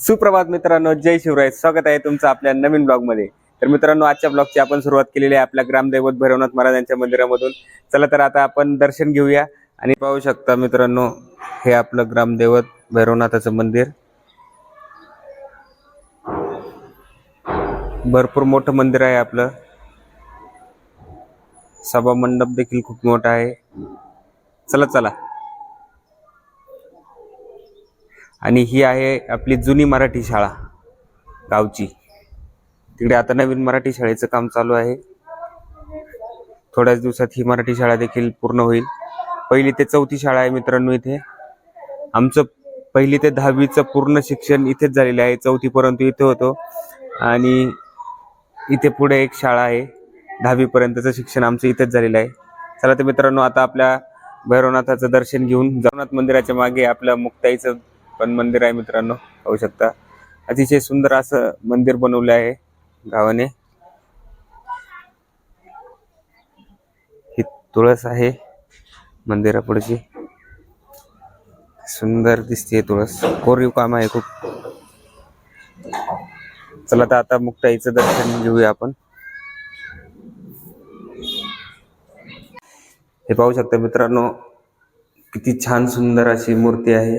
सुप्रभात मित्रांनो जय शिवराय. स्वागत आहे तुमचं आपल्या नवीन ब्लॉगमध्ये तर मित्रांनो आजच्या ब्लॉगची आपण सुरुवात केलेली आहे आपल्या ग्रामदैवत भैरवनाथ महाराजांच्या मंदिरामधून. चला तर आता आपण दर्शन घेऊया. आणि पाहू शकता मित्रांनो हे आपलं ग्रामदैवत भैरवनाथाचं मंदिर. भरपूर मोठं मंदिर आहे आपलं. सभा मंडप देखील खूप मोठा आहे. चला चला. आणि ही आहे आपली जुनी मराठी शाळा गावची. तिकडे आता नवीन मराठी शाळेचं काम चालू आहे. थोड्याच दिवसात ही मराठी शाळा देखील पूर्ण होईल. पहिली ते चौथी शाळा आहे मित्रांनो इथे. आमचं पहिली ते दहावीचं पूर्ण शिक्षण इथेच झालेलं आहे. चौथीपर्यंत इथे होतो. आणि इथे पुढे एक शाळा आहे. दहावीपर्यंतचं शिक्षण आमचं इथेच झालेलं आहे. चला तर मित्रांनो आता आपल्या भैरवनाथाचं दर्शन घेऊन जगन्नाथ मंदिराच्या मागे आपलं मुक्ताईचं पण मंदिर आहे मित्रांनो पाहू शकता. अतिशय सुंदर असं मंदिर बनवलं आहे गावाने. ही तुळस आहे मंदिरापुढची. सुंदर दिसते तुळस. कोरीव काम आहे खूप. चला तर आता मुक्ताईचं दर्शन घेऊया आपण. हे पाहू शकता मित्रांनो किती छान सुंदर अशी मूर्ती आहे.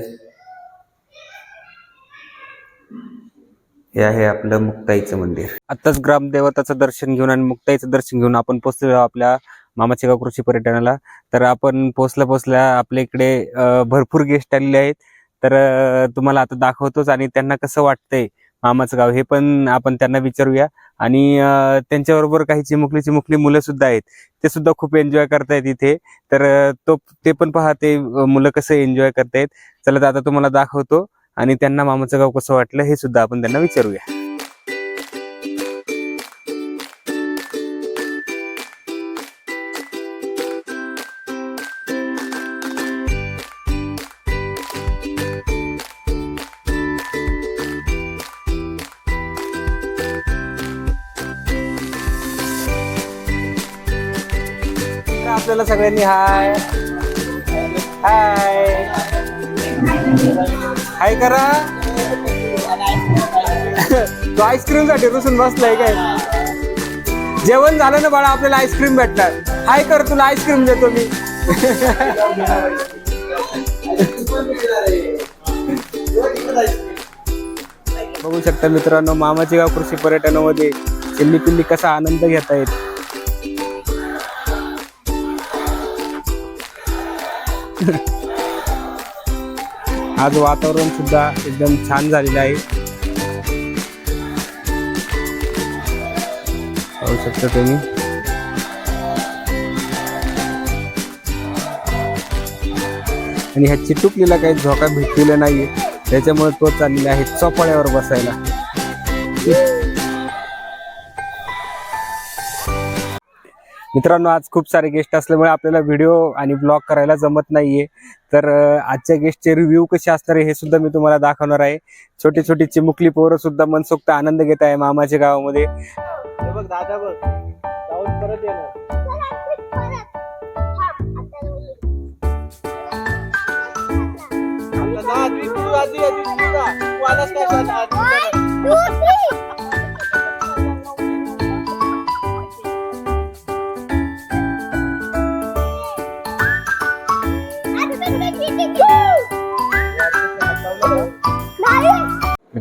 हे आहे आपलं मुक्ताईचं मंदिर. आताच ग्रामदेवताचं दर्शन घेऊन आणि मुक्ताईचं दर्शन घेऊन आपण पोहोचलेलो आपल्या मामाचे गाव कृषी पर्यटनाला. तर आपण पोचल्या पोचल्या आपल्या इकडे भरपूर गेस्ट आलेले आहेत. तर तुम्हाला आता दाखवतोच आणि त्यांना कसं वाटतंय मामाचं गाव हे पण आपण त्यांना विचारूया. आणि त्यांच्याबरोबर काही चिमुकली चिमुकली मुलं सुद्धा आहेत. ते सुद्धा खूप एन्जॉय करतायत इथे. तर तो ते पण पहा ते मुलं कसं एन्जॉय करतायत. चला तर आता तुम्हाला दाखवतो. आणि त्यांना मामाचं गाव कसं वाटलं हे सुद्धा आपण त्यांना विचारूया. तर आपल्याला सगळ्यांनी हाय. हाय. हाय करा. तो आईस्क्रीमसाठी रुसून बसलाय काय? जेवण झालं ना बाळा आपल्याला आईस्क्रीम भेटणार. हाय कर तुला आईस्क्रीम देतो मी. बघू शकता मित्रांनो मामाचे गाव कृषी पर्यटनामध्ये चिल्ली पिल्ली कसा आनंद घेता येत आज वातावरण सुद्धा एकदम छान झालेलं आहे. पाहू शकता तुम्ही. आणि ह्या चिटुकलीला काही झोका भेटलेला नाहीये. त्याच्यामुळे तो चाललेला आहे चोपाळ्यावर बसायला. मित्रांनो आज खूप सारे गेस्ट असल्यामुळे आपल्याला व्हिडिओ आणि ब्लॉग करायला जमत नाहीये. तर आजच्या गेस्टचे रिव्ह्यू कसे असणार आहे हे सुद्धा मी तुम्हाला दाखवणार आहे. छोटी छोटी चिमुकली पोरं सुद्धा मनसोक्त आनंद घेत आहे मामाच्या गावामध्ये. बघ दादा बघ. जाऊन परत येणार. आपला जा, आधी तू आधी आधी तू जा. तू आलास काय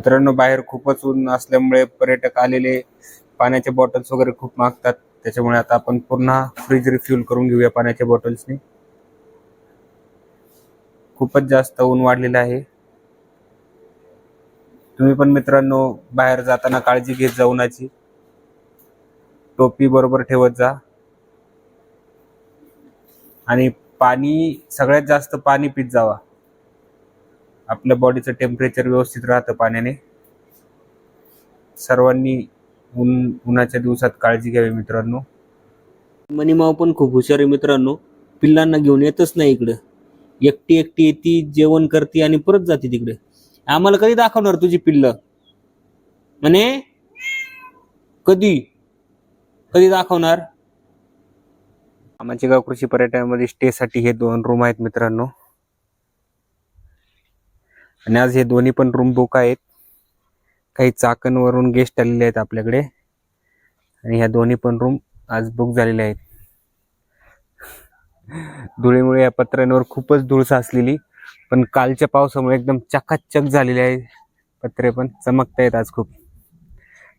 मित्रांनो बाहेर खूपच ऊन असल्यामुळे पर्यटक आलेले पाण्याचे बॉटल्स वगैरे खूप मागतात. त्याच्यामुळे आता आपण पुन्हा फ्रीज रिफ्यूल करून घेऊया पाण्याच्या बॉटल्सनी खूपच जास्त ऊन वाढलेलं आहे. तुम्ही पण मित्रांनो बाहेर जाताना काळजी घेत जा उन्हाची. टोपी बरोबर ठेवत जा. आणि पाणी सगळ्यात जास्त पाणी पित जावा. आपल्या बॉडीचं टेम्परेचर व्यवस्थित राहतं पाण्याने. सर्वांनी ऊन उन्हाच्या दिवसात काळजी घ्यावी मित्रांनो. मनीमाव पण खूप हुशार आहे मित्रांनो. पिल्लांना घेऊन येतच नाही इकडं. एकटी एकटी येते जेवण करते आणि परत जाते तिकडे. आम्हाला कधी दाखवणार तुझी पिल्ल? म्हणे? कधी? कधी दाखवणार? आमच्या गाव कृषी पर्यटनामध्ये स्टे साठी हे दोन रूम आहेत मित्रांनो. आणि आज हे दोन्ही पण रूम बुक आहेत. काही चाकणवरून गेस्ट आलेले आहेत आपल्याकडे. आणि ह्या दोन्ही पण रूम आज बुक झालेल्या आहेत. धुळीमुळे या पत्र्यांवर खूपच धूळ साचलेली. पण कालच्या पावसामुळे एकदम चकाचक झालेले आहे पत्रे पण. चमकतायत आज खूप.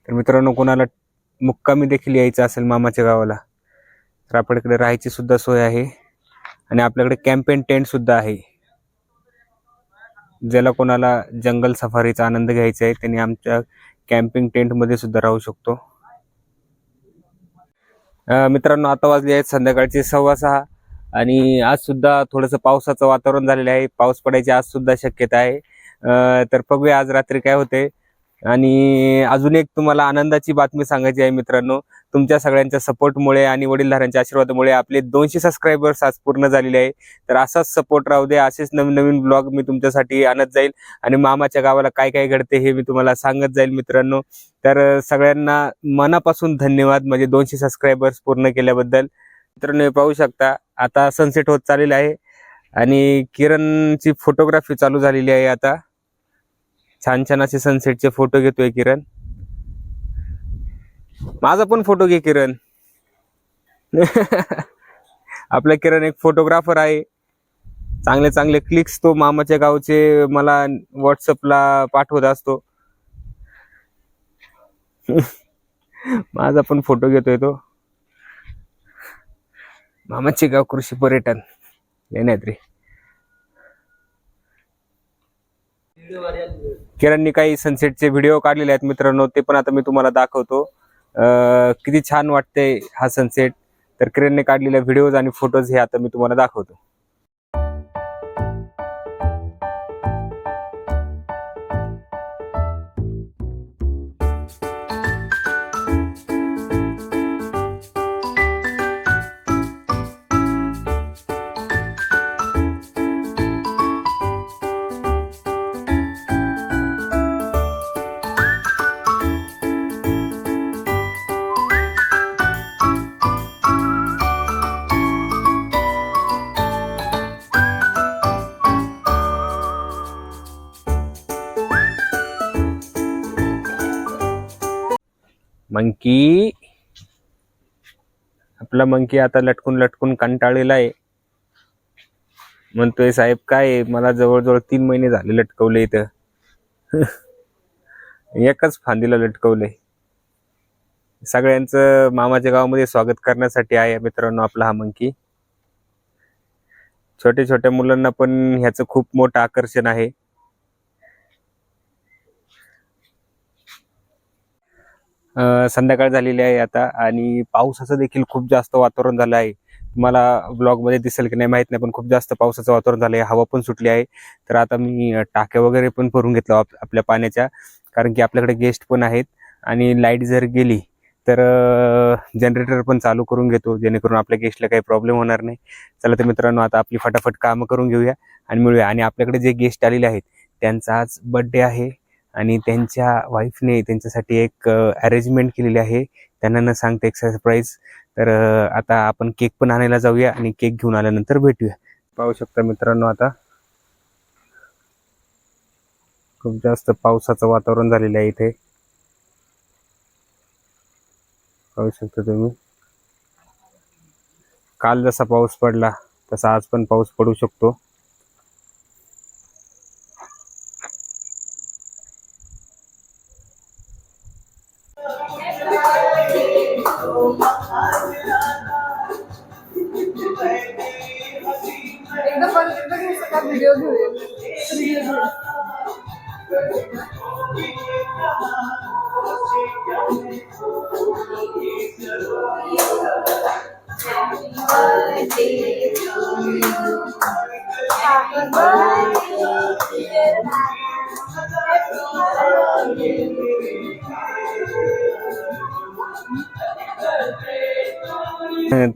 तर मित्रांनो कोणाला मुक्कामी देखील यायचं असेल मामाच्या गावाला तर आपल्याकडे राहायची सुद्धा सोय आहे. आणि आपल्याकडे कॅम्पेन टेंट सुद्धा आहे. ज्याला कोणाला जंगल सफारीचा आनंद घ्यायचा आहे त्यांनी आमच्या कॅम्पिंग टेंटमध्ये सुद्धा राहू शकतो. मित्रांनो आता वाजले आहेत संध्याकाळचे सव्वा सहा आणि आज सुद्धा थोडंसं पावसाचं वातावरण झालेलं आहे. पाऊस पडायची आज सुद्धा शक्यता आहे. तर बघूया आज रात्री काय होते. आणि अजून एक तुम्हाला आनंदाची बातमी सांगायची आहे मित्रांनो. तुमच्या सगळ्यांच्या सपोर्टमुळे आणि वडीलधाऱ्यांच्या आशीर्वादामुळे आपले दोनशे सबस्क्रायबर्स आज पूर्ण झालेले आहे. तर असाच सपोर्ट राहू दे असेच नवीन नवीन ब्लॉग मी तुमच्यासाठी आणत जाईल. आणि मामाच्या गावाला काय काय घडते हे मी तुम्हाला सांगत जाईल मित्रांनो. तर सगळ्यांना मनापासून धन्यवाद म्हणजे दोनशे सबस्क्रायबर्स पूर्ण केल्याबद्दल. मित्रांनो पाहू शकता आता सनसेट होत चाललेला आहे. आणि किरणची फोटोग्राफी चालू झालेली आहे आता. छान छान असे सनसेटचे फोटो घेतोय किरण. माझा पण फोटो घे किरण. आपला किरण एक फोटोग्राफर आहे. चांगले चांगले क्लिक्स तो मामाच्या गावचे मला व्हॉट्सअपला पाठवत असतो. माझा पण फोटो घेतोय तो. मामाचे गाव कृषी पर्यटन. लेण्याद्री किरणनी काही सनसेटचे व्हिडिओ काढलेले आहेत मित्रांनो ते पण आता मी तुम्हाला दाखवतो. किती छान वाटते हा सनसेट तर किरणने काढलेले व्हिडिओज आणि फोटोज हे आता मी तुम्हाला दाखवतो. मंकी. आपला मंकी आता लटकून लटकून कंटाळलेला आहे. म्हणतोय साहेब काय मला जवळजवळ तीन महिने झाले लटकवले इथं. एकाच फांदीला लटकवले. सगळ्यांचं मामाच्या गावामध्ये स्वागत करण्यासाठी आहे मित्रांनो आपला हा मंकी. छोट्या छोट्या मुलांना पण ह्याचं खूप मोठं आकर्षण आहे. संध्याकाळ झालेली आहे आता आणि पावसाचं देखील खूप जास्त वातावरण झालं आहे. तुम्हाला ब्लॉगमध्ये दिसेल की नाही माहीत नाही पण खूप जास्त पावसाचं वातावरण झालं आहे हवा पण सुटली आहे. तर आता मी टाक्या वगैरे पण भरून घेतलं आप- आपल्या पाण्याच्या कारण की आपल्याकडे गेस्ट पण आहेत आणि लाइट जर गेली तर जनरेटर पण चालू करून घेतो जेणेकरून आपल्या गेस्टला काही प्रॉब्लेम होणार नाही. चला तर मित्रांनो आता आपली फटाफट कामं करून घेऊया आणि मिळूया. आणि आपल्याकडे जे गेस्ट आलेले आहेत त्यांचा आज बड्डे आहे. आणि त्यांच्या वाईफने त्यांच्यासाठी एक अरेंजमेंट केलेली आहे. त्यांना न सांगते एक सरप्राईज तर आता आपण केक पण आणायला जाऊया आणि केक घेऊन आल्यानंतर भेटूया. पाहू शकता मित्रांनो आता. खूप जास्त पावसाचं वातावरण झालेलं आहे इथे. पाहू शकता तुम्ही. काल जसा पाऊस पडला तसा आज पण पाऊस पडू शकतो. एकदा परत एकदा घ्यायचा का व्हिडिओ घेऊया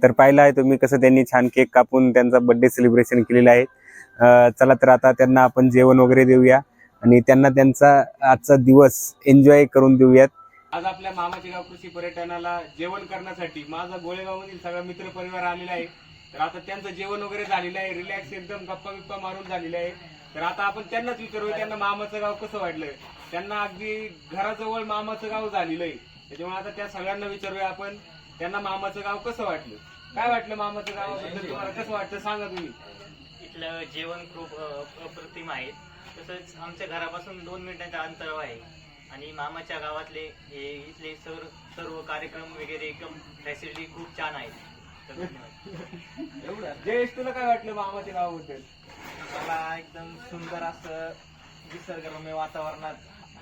तर पाहिलं आहे तुम्ही कसं त्यांनी छान केक कापून त्यांचा बर्थडे सेलिब्रेशन केलेलं आहे. चला तर आता त्यांना आपण जेवण वगैरे देऊया आणि त्यांना त्यांचा आजचा दिवस एन्जॉय करून देऊयात. आज आपल्या मामाचे गाव कृषी पर्यटनाला जेवण करण्यासाठी माझा गोळेगावमधील सगळा मित्र परिवार आलेला आहे. तर आता त्यांचं जेवण वगैरे झालेलं आहे. रिलॅक्स एकदम गप्पा बिप्पा मारून झालेलं आहे. तर आता आपण त्यांनाच विचारूया त्यांना मामाचं गाव कसं वाटलं त्यांना अगदी घराजवळ मामाचं गाव झालेलं आहे. त्याच्यामुळे आता त्या सगळ्यांना विचारूया आपण. त्यांना मामाचं गाव कसं वाटलं? काय वाटलं मामाचं गावाबद्दल तुम्हाला कसं वाटतं सांगा तुम्ही. इथलं जेवण खूप अ, अप्रतिम आहे. तसंच आमच्या घरापासून दोन मिनिटांच्या अंतरावर आहे. आणि मामाच्या गावातले हे इथले सर्व सर्व कार्यक्रम वगैरे एकदम फॅसिलिटी खूप छान आहेत. तर धन्यवाद. एवढं? जयेश तुला काय वाटलं मामाच्या गावाबद्दल? मला एकदम सुंदर असं निसर्गरम्य वातावरणात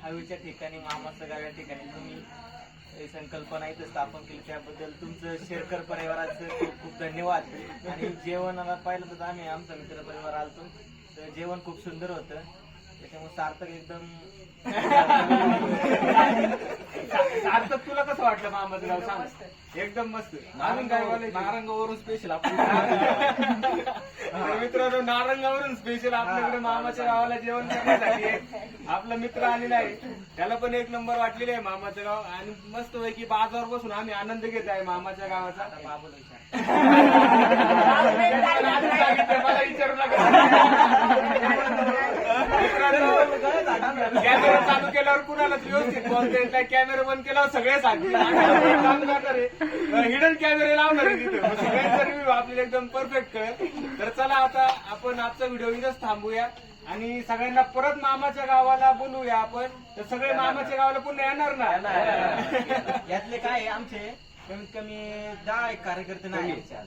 हवेच्या ठिकाणी मामाचं गाव या ठिकाणी तुम्ही संकल्पना इथं स्थापन केली. त्याबद्दल तुमचं शेरकर परिवाराचं खूप खूप धन्यवाद. आणि जेवणाला पाहिलं तर आम्ही आमचा मित्र परिवार आलतो. तर जेवण खूप सुंदर होतं. त्याच्यामुळे सार्थक एकदम सार्थक तुला कसं वाटलं मामाचं गाव सांग? एकदम मस्त. नारंगावरून स्पेशल तर मित्रांनो नारंगावरून स्पेशल आपल्याकडे मामाच्या गावाला जेवण करण्यासाठी आहे. आपला मित्र आलेला आहे त्याला पण एक नंबर वाटलेला आहे मामाचं गाव आणि मस्त पैकी बाजावर बसून आम्ही आनंद घेत आहे मामाच्या गावाचा बाबूला विचार. पण आधी सांगितलं, मला विचारू नका. कॅमेरा चालू केल्यावर कुणालाच व्यवस्थित बोलता नाही. कॅमेरा बंद केल्यावर सगळे सांगतील. हिडन कॅमेरे लावणार आहे रिव्ह्यू आपल्याला एकदम परफेक्ट कळेल. तर चला आता आपण आजचा व्हिडिओ इथंच थांबूया. आणि सगळ्यांना परत मामाच्या गावाला बोलूया आपण. तर सगळे मामाच्या गावाला पुन्हा येणार ना? यातले काय आहे आमचे? कमीत कमी दहा एक कार्यकर्ते नाही आमचे आज.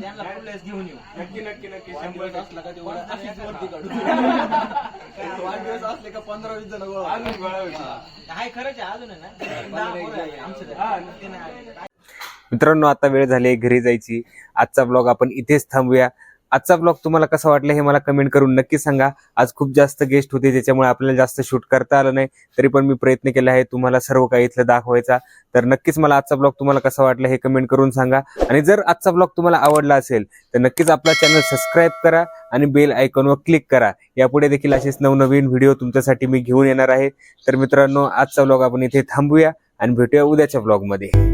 त्यांना फुलेस घेऊन येऊ. नक्की नक्की नक्की. शंभर असला का वाढदिवस असले का पंधरा वीस जण गोळा अजून गोळा होईल. आहे खरंच आहे अजून आहे ना? दहा पोरं आहे आमचे हा. ते नाही आले. मित्रांनो आता वेळ झाली आहे घरी जायची. आजचा ब्लॉग आपण इथेच थांबूया. आजचा ब्लॉग तुम्हाला कसा वाटला हे मला कमेंट करून नक्की सांगा. आज खूप जास्त गेस्ट होते त्याच्यामुळे आपल्याला जास्त शूट करता आलं नाही. तरी पण मी प्रयत्न केला आहे तुम्हाला सर्व काही इथलं दाखवायचा. तर नक्कीच मला आजचा ब्लॉग तुम्हाला कसा वाटला हे कमेंट करून सांगा. आणि जर आजचा ब्लॉग तुम्हाला आवडला असेल तर नक्कीच आपला चॅनल सबस्क्राईब करा आणि बेल आयकॉनवर क्लिक करा. यापुढे देखील असेच नवनवीन व्हिडिओ तुमच्यासाठी मी घेऊन येणार आहे. तर मित्रांनो आजचा ब्लॉग आपण इथे थांबूया आणि भेटूया उद्याच्या ब्लॉगमध्ये